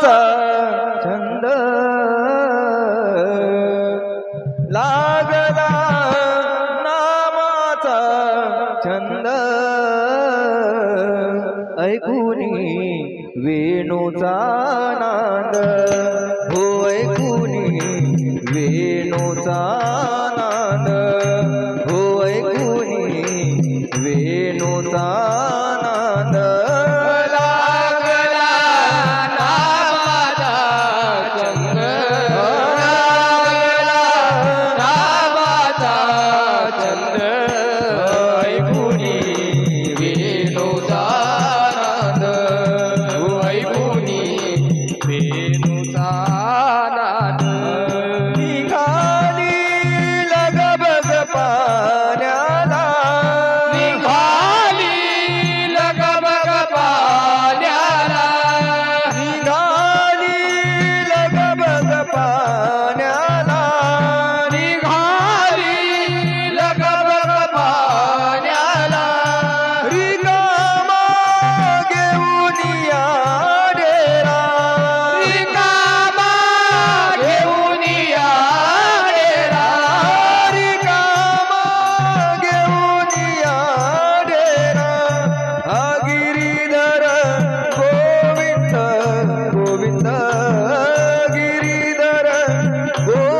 चा छंद. लागला नामाचा छंद. ऐकून वेणूचा नांद हो ऐकून वेणूचा Oh.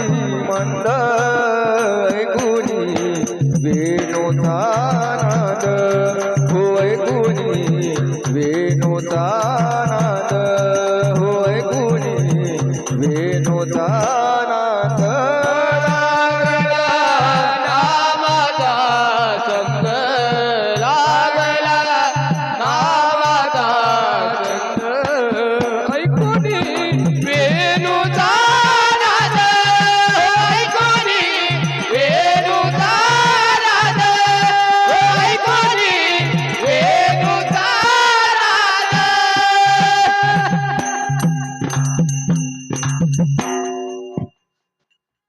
श्रीमंत गुणी वेणुतानाद होय गुणी वेणुतानाद होय गुणी वेणुता